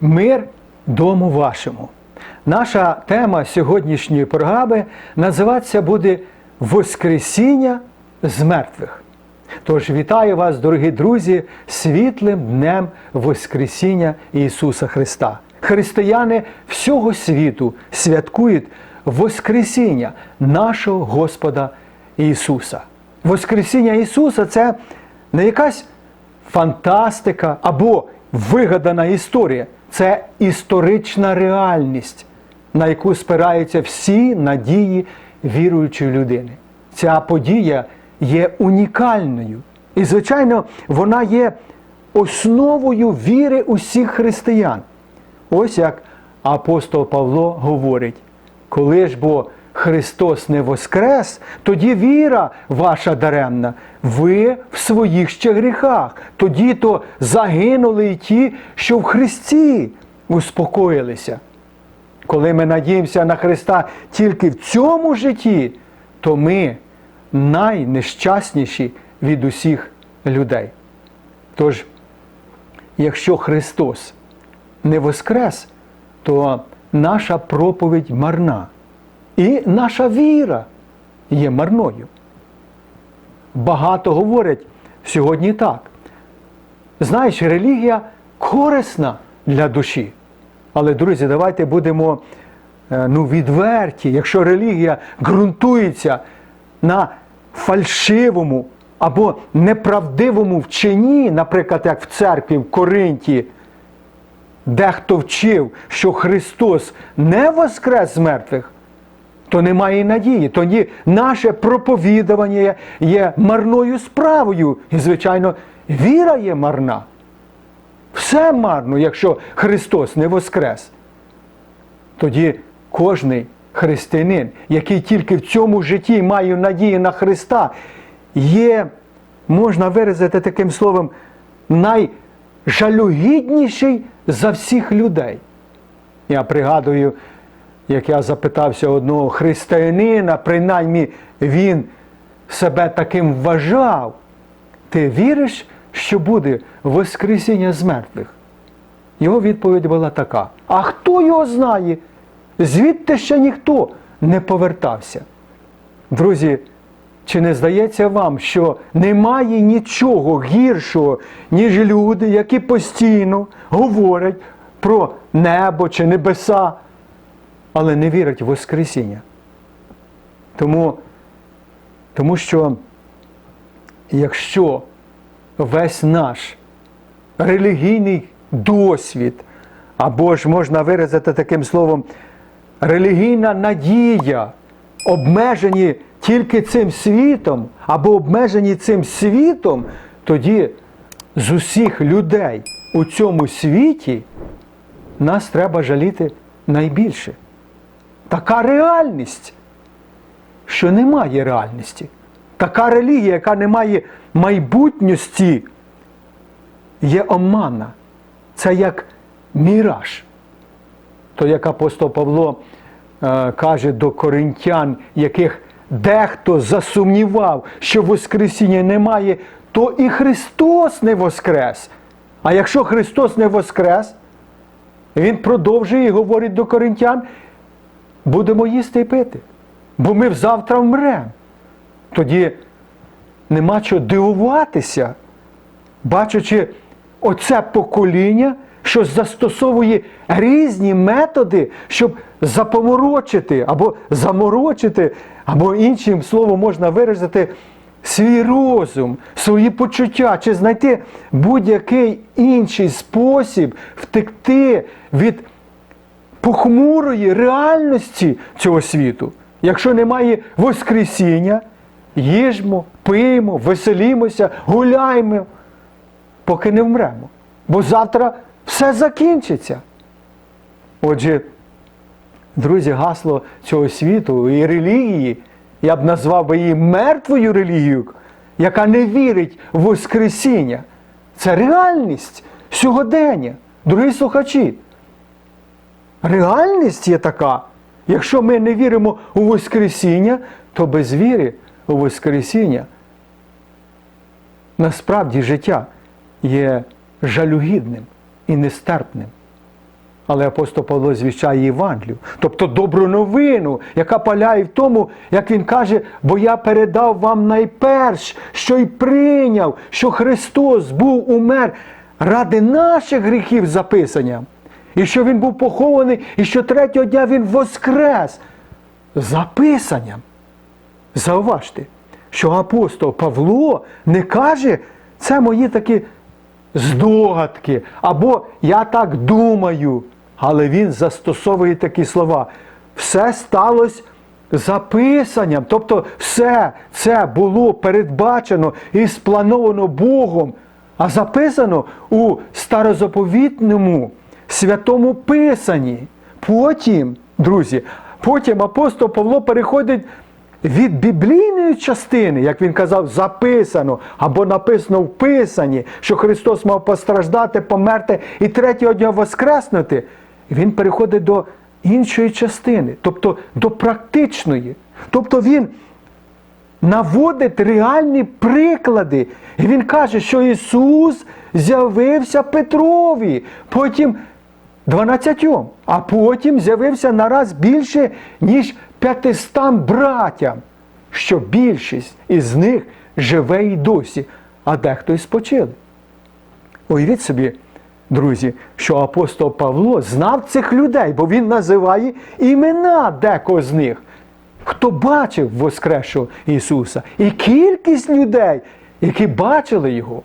Мир дому вашому. Наша тема сьогоднішньої програми називатися буде Воскресіння з мертвих. Тож вітаю вас, дорогі друзі, світлим днем Воскресіння Ісуса Христа. Християни всього світу святкують Воскресіння нашого Господа Ісуса. Воскресіння Ісуса це не якась фантастика або вигадана історія. Це історична реальність, на яку спираються всі надії віруючої людини. Ця подія є унікальною. І, звичайно, вона є основою віри усіх християн. Ось як апостол Павло говорить: коли ж бо Христос не воскрес, тоді віра ваша даремна, ви в своїх ще гріхах. Тоді то загинули й ті, що в Христі успокоїлися. Коли ми надіємося на Христа тільки в цьому житті, то ми найнещасніші від усіх людей. Тож, якщо Христос не воскрес, то наша проповідь марна. І наша віра є марною. Багато говорять сьогодні так. Знаєш, релігія корисна для душі. Але, друзі, давайте будемо е, ну, відверті, якщо релігія ґрунтується на фальшивому або неправдивому вченні, наприклад, як в церкві в Коринті, дехто вчив, що Христос не воскрес з мертвих, то немає надії. Тоді наше проповідування є марною справою. І, звичайно, віра є марна. Все марно, якщо Христос не воскрес. Тоді кожний християнин, який тільки в цьому житті має надію на Христа, є, можна виразити таким словом, найжалюгідніший за всіх людей. Я пригадую, як я запитався одного християнина, принаймні він себе таким вважав. Ти віриш, що буде Воскресіння з мертвих? Його відповідь була така: А хто його знає? Звідти ще ніхто не повертався. Друзі, чи не здається вам, що немає нічого гіршого, ніж люди, які постійно говорять про небо чи небеса, але не вірять в Воскресіння? Тому, тому що якщо весь наш релігійний досвід, або ж можна виразити таким словом, релігійна надія, обмежені тільки цим світом, або обмежені цим світом, тоді з усіх людей у цьому світі нас треба жаліти найбільше. Така реальність, що немає реальності. Така релігія, яка не має майбутньості, є омана. Це як міраж. То як апостол Павло е, каже до коринтян, яких дехто засумнівав, що Воскресіння немає, то і Христос не воскрес. А якщо Христос не воскрес, Він продовжує і говорить до коринтян, будемо їсти і пити, бо ми завтра вмремо. Тоді нема чого дивуватися, бачачи оце покоління, що застосовує різні методи, щоб запоморочити або заморочити, або іншим словом можна виразити свій розум, свої почуття, чи знайти будь-який інший спосіб втекти від похмурої реальності цього світу. Якщо немає Воскресіння, їжмо, пиємо, веселімося, гуляємо, поки не вмремо. Бо завтра все закінчиться. Отже, друзі, гасло цього світу і релігії, я б назвав би її мертвою релігією, яка не вірить в Воскресіння. Це реальність сьогодення, дорогі слухачі. Реальність є така. Якщо ми не віримо у Воскресіння, то без віри у Воскресіння насправді життя є жалюгідним і нестерпним. Але апостол Павло звіщає Євангелію, тобто добру новину, яка паляє в тому, як він каже, бо я передав вам найперш, що й прийняв, що Христос був умер ради наших гріхів записання, і що Він був похований, і що третього дня Він воскрес записанням. Зауважте, що апостол Павло не каже, це мої такі здогадки, або я так думаю. Але він застосовує такі слова. Все сталося записанням. Тобто все це було передбачено і сплановано Богом, а записано у старозаповітному святому Писанні. Потім, друзі, потім апостол Павло переходить від біблійної частини, як він казав, записано або написано в Писанні, що Христос мав постраждати, померти і третього дня воскреснути, він переходить до іншої частини, тобто до практичної. Тобто він наводить реальні приклади. І він каже, що Ісус з'явився Петрові, потім 12, а потім з'явився нараз більше, ніж 500 братям, що більшість із них живе і досі, а дехто і спочили. Уявіть собі, друзі, що апостол Павло знав цих людей, бо він називає імена декого з них, хто бачив Воскресшого Ісуса, і кількість людей, які бачили Його.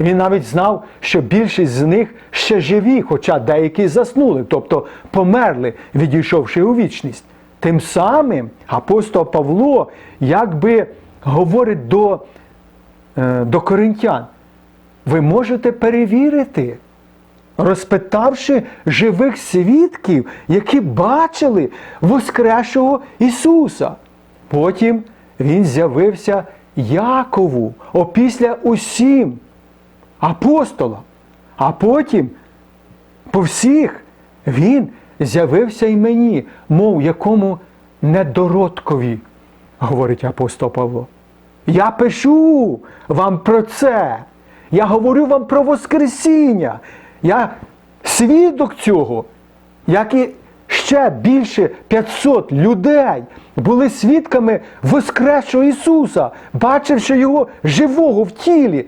Він навіть знав, що більшість з них ще живі, хоча деякі заснули, тобто померли, відійшовши у вічність. Тим самим апостол Павло якби говорить до, е, до коринтян, ви можете перевірити, розпитавши живих свідків, які бачили Воскресшого Ісуса. Потім Він з'явився Якову, опісля усім апостолам, а потім по всіх Він з'явився і мені, мов якому недородкові, говорить апостол Павло. Я пишу вам про це. Я говорю вам про Воскресіння. Я свідок цього, як і ще більше 500 людей були свідками Воскресшого Ісуса, бачивши Його живого в тілі,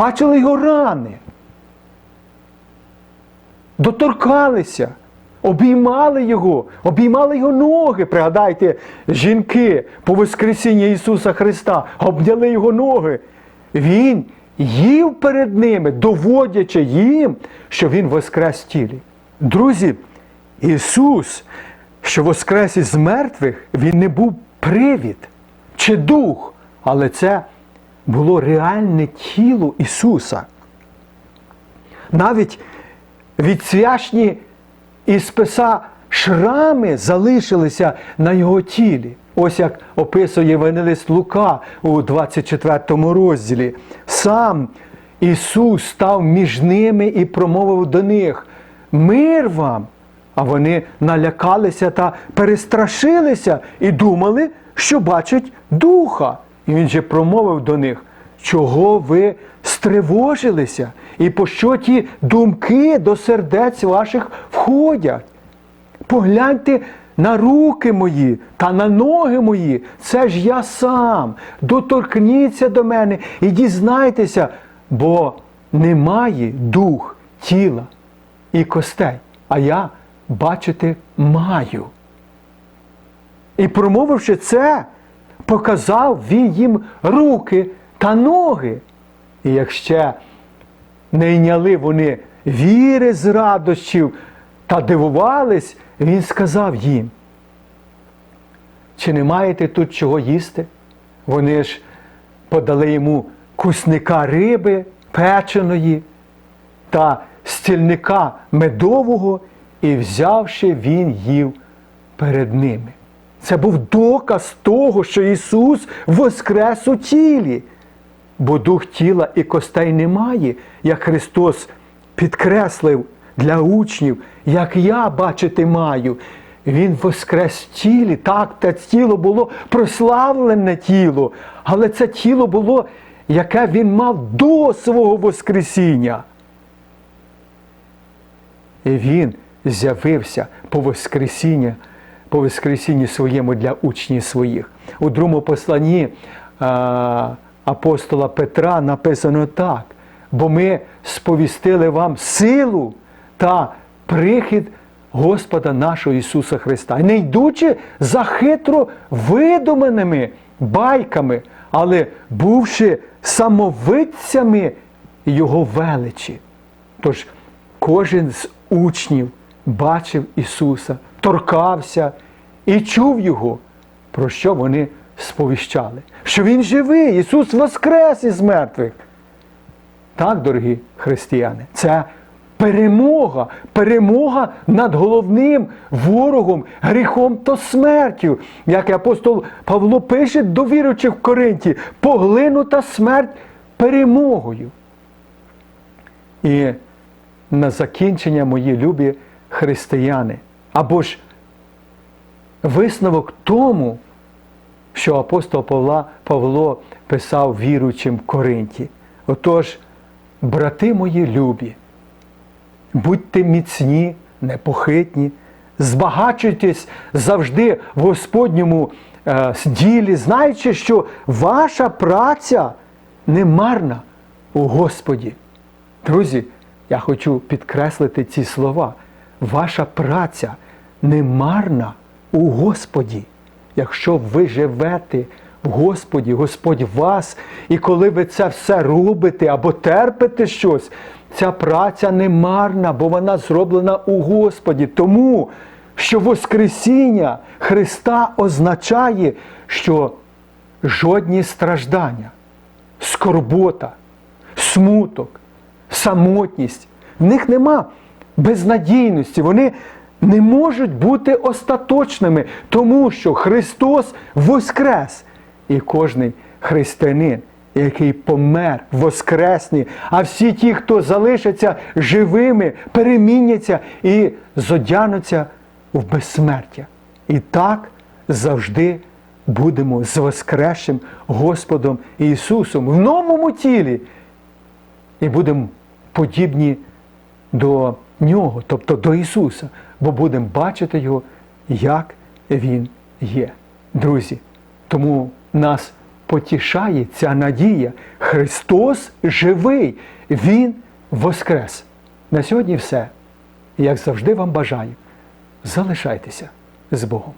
бачили Його рани, доторкалися, обіймали Його, обіймали Його ноги. Пригадайте, жінки по Воскресіння Ісуса Христа обняли Його ноги. Він їв перед ними, доводячи їм, що Він воскрес в тілі. Друзі, Ісус, що воскрес із мертвих, Він не був привід чи дух, але це було реальне тіло Ісуса. Навіть відсвячні із писа шрами залишилися на його тілі. Ось як описує Євангелист Лука у 24 розділі. Сам Ісус став між ними і промовив до них: Мир вам! А вони налякалися та перестрашилися і думали, що бачать духа. І він же промовив до них, чого ви стривожилися, і по що ті думки до сердець ваших входять? Погляньте на руки мої та на ноги мої, це ж я сам. Доторкніться до мене і дізнайтеся, бо немає дух тіла і костей, а я бачити маю. І промовивши це, показав він їм руки та ноги. І як ще не йняли вони віри з радощів та дивувались, він сказав їм, чи не маєте тут чого їсти? Вони ж подали йому кусника риби печеної та стільника медового, і взявши, він їв перед ними. Це був доказ того, що Ісус воскрес у тілі, бо дух тіла і костей немає, як Христос підкреслив для учнів, як я бачити маю. Він воскрес в тілі. Так, те тіло було прославлене тіло, але це тіло було, яке він мав до свого Воскресіння. І Він з'явився по Воскресіння, по Воскресінні своєму для учнів своїх. У другому посланні апостола Петра написано так, бо ми сповістили вам силу та прихід Господа нашого Ісуса Христа, не йдучи за хитро видуманими байками, але бувши самовидцями Його величі. Тож кожен з учнів бачив Ісуса, торкався і чув Його, про що вони сповіщали. Що Він живий, Ісус воскрес із мертвих. Так, дорогі християни, це перемога, перемога над головним ворогом, гріхом та смертю. Як апостол Павло пише до віруючих в Коринті, поглинута смерть перемогою. І на закінчення, мої любі християни, або ж висновок тому, що апостол Павла, Павло писав віруючим Коринті. Отож, брати мої любі, будьте міцні, непохитні, збагачуйтесь завжди в Господньому е, ділі, знаючи, що ваша праця не марна у Господі. Друзі, я хочу підкреслити ці слова. Ваша праця не марна у Господі. Якщо ви живете в Господі, Господь вас, і коли ви це все робите або терпите щось, ця праця не марна, бо вона зроблена у Господі. Тому що Воскресіння Христа означає, що жодні страждання, скорбота, смуток, самотність, в них нема безнадійності. Вони не можуть бути остаточними, тому що Христос воскрес. І кожний християнин, який помер, воскресне, а всі ті, хто залишаться живими, переміняться і зодянуться в безсмертя. І так завжди будемо з Воскресшим Господом Ісусом в новому тілі. І будемо подібні до Нього, тобто до Ісуса, бо будемо бачити Його, як Він є. Друзі, тому нас потішає ця надія. Христос живий, Він воскрес. На сьогодні все. Як завжди вам бажаю, залишайтеся з Богом.